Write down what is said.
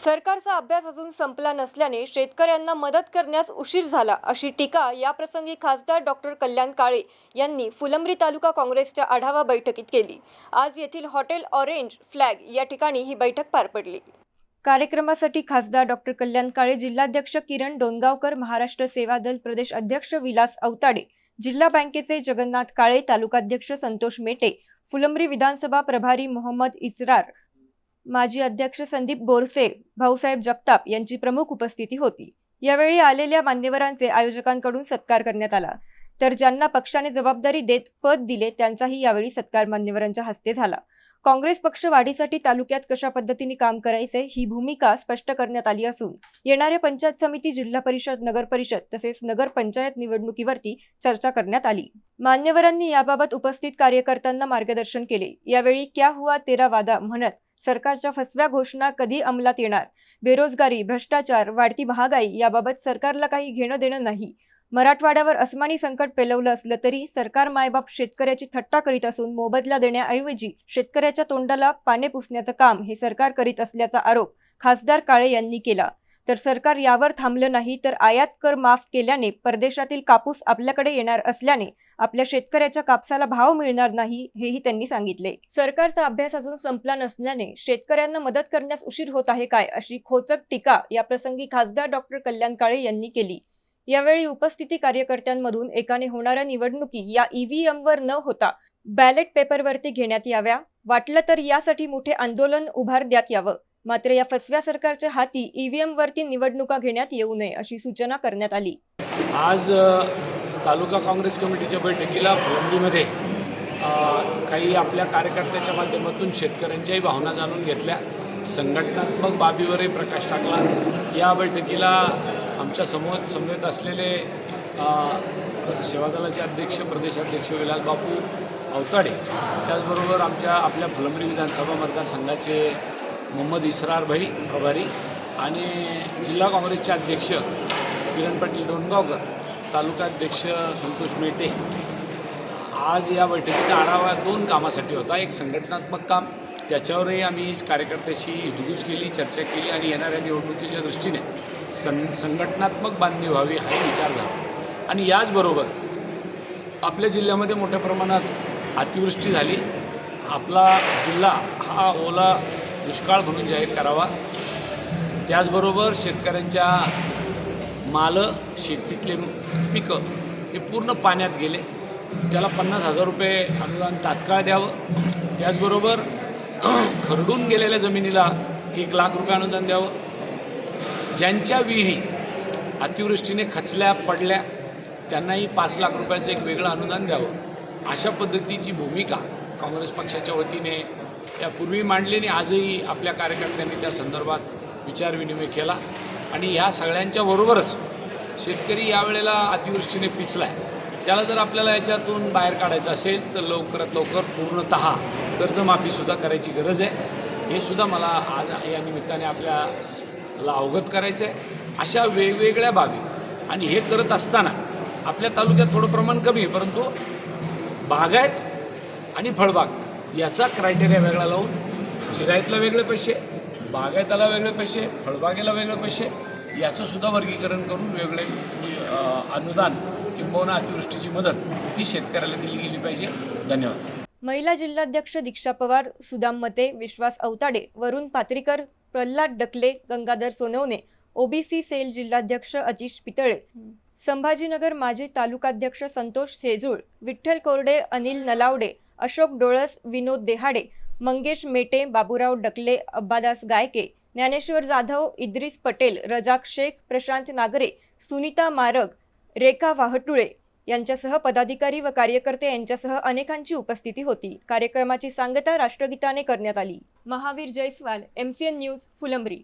सरकारचा अभ्यास अजून संपला नसल्याने शेतकऱ्यांना मदत करण्यास उशीर झाला अशी टीका याप्रसंगी खासदार डॉक्टर कल्याण काळे यांनी फुलंब्री तालुका काँग्रेसच्या आढावा बैठकीत केली. आज येथील हॉटेल ऑरेंज फ्लॅग या ठिकाणी ही बैठक पार पडली. कार्यक्रमासाठी खासदार डॉक्टर कल्याण काळे जिल्हाध्यक्ष किरण डोनगावकर महाराष्ट्र सेवा दल प्रदेश अध्यक्ष विलास अवताडे जिल्हा बँकेचे जगन्नाथ काळे तालुकाध्यक्ष संतोष मेटे फुलंब्री विधानसभा प्रभारी मोहम्मद इस्रार माजी अध्यक्ष संदीप बोरसे भाऊसाहेब जगताप यांची प्रमुख उपस्थिती होती. यावेळी आलेल्या मान्यवरांचे आयोजकांकडून सत्कार करण्यात आला. तर ज्यांना पक्षाने जबाबदारी देत पद दिले त्यांचाही यावेळी सत्कार मान्यवरांच्या हस्ते झाला. काँग्रेस पक्ष वाढीसाठी तालुक्यात कशा पद्धतीने काम करायचे ही भूमिका स्पष्ट करण्यात आली असून येणाऱ्या पंचायत समिती जिल्हा परिषद नगर परिषद तसेच नगर पंचायत निवडणुकीवरती चर्चा करण्यात आली. मान्यवरांनी याबाबत उपस्थित कार्यकर्त्यांना मार्गदर्शन केले. यावेळी क्या हुआ तेरा वादा म्हणत सरकारच्या फसव्या घोषणा कधी अंमलात येणार? बेरोजगारी भ्रष्टाचार वाढती महागाई याबाबत सरकारला काही घेणं देणं नाही. मराठवाड्यावर अस्मानी संकट पेलवलं असलं तरी सरकार मायबाप शेतकऱ्याची थट्टा करीत असून मोबदला देण्याऐवजी शेतकऱ्याच्या तोंडाला पाने पुसण्याचं काम हे सरकार करीत असल्याचा आरोप खासदार काळे यांनी केला. तर सरकार यावर थांबलं नाही तर आयात कर माफ केल्याने परदेशातील कापूस आपल्याकडे येणार असल्याने आपल्या शेतकऱ्याच्या कापसाला भाव मिळणार नाही हेही त्यांनी सांगितले. सरकारचा अभ्यास अजून संपला नसल्याने शेतकऱ्यांना मदत करण्यास उशीर होत आहे काय अशी खोचक टीका याप्रसंगी खासदार डॉक्टर कल्याण काळे यांनी केली. यावेळी उपस्थिती कार्यकर्त्यांमधून एकाने होणाऱ्या निवडणुकी या ईव्हीएम वर न होता बॅलेट पेपरवरती घेण्यात याव्या वाटलं तर यासाठी मोठे आंदोलन उभारण्यात यावं. मात्र या फसव्या सरकारच्या हाती ईव्हीएम वरती निवडणुका घेण्यात येऊ नये अशी सूचना करण्यात आली. आज तालुका काँग्रेस कमिटीच्या बैठकीला फुलंबीमध्ये काही आपल्या कार्यकर्त्याच्या माध्यमातून शेतकऱ्यांच्याही भावना जाणून घेतल्या. संघटनात्मक बाबीवरही प्रकाश टाकला. या बैठकीला आमच्यासमोर समवेत असलेले सेवा दलाचे अध्यक्ष प्रदेशाध्यक्ष विलास बापू अवताडे त्याचबरोबर आमच्या आपल्या फुलंबरी विधानसभा मतदारसंघाचे मोहम्मद इसरार भाई प्रभारी आणि जिल्हा काँग्रेसचे अध्यक्ष किरण पाटील डोणगावकर तालुकाध्यक्ष संतोष मेटे. आज या बैठकीचा आढावा दोन कामासाठी होता. एक संघटनात्मक काम त्याच्यावरही आम्ही कार्यकर्त्याशी हितगुज केली चर्चा केली आणि येणाऱ्या निवडणुकीच्या दृष्टीने सं संघटनात्मक बांधणी व्हावी हा विचार झाला. आणि याचबरोबर आपल्या जिल्ह्यामध्ये मोठ्या प्रमाणात अतिवृष्टी झाली. आपला जिल्हा हा ओला दुष्काळ म्हणून जाहीर करावा. त्याचबरोबर शेतकऱ्यांच्या मालं शेतीतले पिकं हे पूर्ण पाण्यात गेले. त्याला पन्नास हजार रुपये अनुदान तात्काळ द्यावं. त्याचबरोबर खरडून गेलेल्या जमिनीला एक लाख रुपये अनुदान द्यावं. ज्यांच्या विहिरी अतिवृष्टीने खचल्या पडल्या त्यांनाही पाच लाख रुपयाचं एक वेगळं अनुदान द्यावं. अशा पद्धतीची भूमिका काँग्रेस पक्षाच्या वतीने यापूर्वी मांडली आणि आजही आपल्या कार्यकर्त्यांनी त्या संदर्भात विचारविनिमय केला. आणि ह्या सगळ्यांच्या बरोबरच शेतकरी यावेळेला अतिवृष्टीने पिचला आहे त्याला जर आपल्याला याच्यातून बाहेर काढायचं असेल तर लवकरात लवकर पूर्णत कर्जमाफीसुद्धा करायची गरज आहे. हे सुद्धा मला आज या निमित्ताने आपल्याला अवगत करायचं आहे अशा वेगवेगळ्या बाबी. आणि हे करत असताना आपल्या तालुक्यात थोडं प्रमाण कमी आहे परंतु बागायत आणि फळबाग. याचा क्रायटेरिया वेगळा लावून चिरायतला वेगळे पैसे बागायताला वेगळे पैसे फळबागेला वेगळे पैसे याचं सुद्धा वर्गीकरण करून वेगळे अनुदान किंबहुना अतिवृष्टीची मदत ती शेतकऱ्याला दिली गेली पाहिजे. धन्यवाद. महिला जिल्हाध्यक्ष दीक्षा पवार सुदाम मते विश्वास अवताडे वरुण पात्रीकर प्रल्हाद डकले गंगाधर सोनवणे ओबीसी सेल जिल्हाध्यक्ष अतिश पितळे संभाजीनगर माजी तालुकाध्यक्ष संतोष सेजूळ विठ्ठल कोरडे अनिल नलावडे अशोक डोळस विनोद देहाडे मंगेश मेटे बाबूराव डकले अब्बादास गायके ज्ञानेश्वर जाधव इद्रिस पटेल रजाक शेख प्रशांत नागरे सुनीता मारग रेखा वाहटुळे यांच्यासह पदाधिकारी व कार्यकर्ते यांच्यासह अनेकांची उपस्थिती होती. कार्यक्रमाची सांगता राष्ट्रगीताने करण्यात आली. Mahavir Jaiswal MCN news Phulambri.